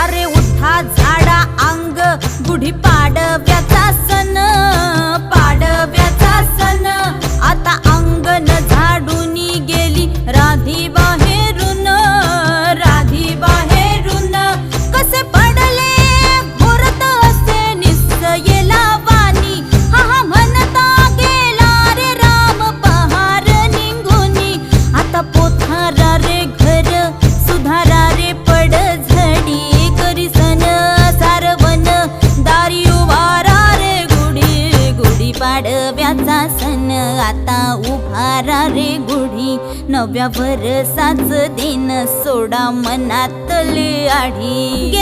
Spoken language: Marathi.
अरे उठा झाडा अंग गुढी पाडव्याचा सण. आता उभारा रे गुढी नव्या वरसाच दिन. सोडा मनातली आढी.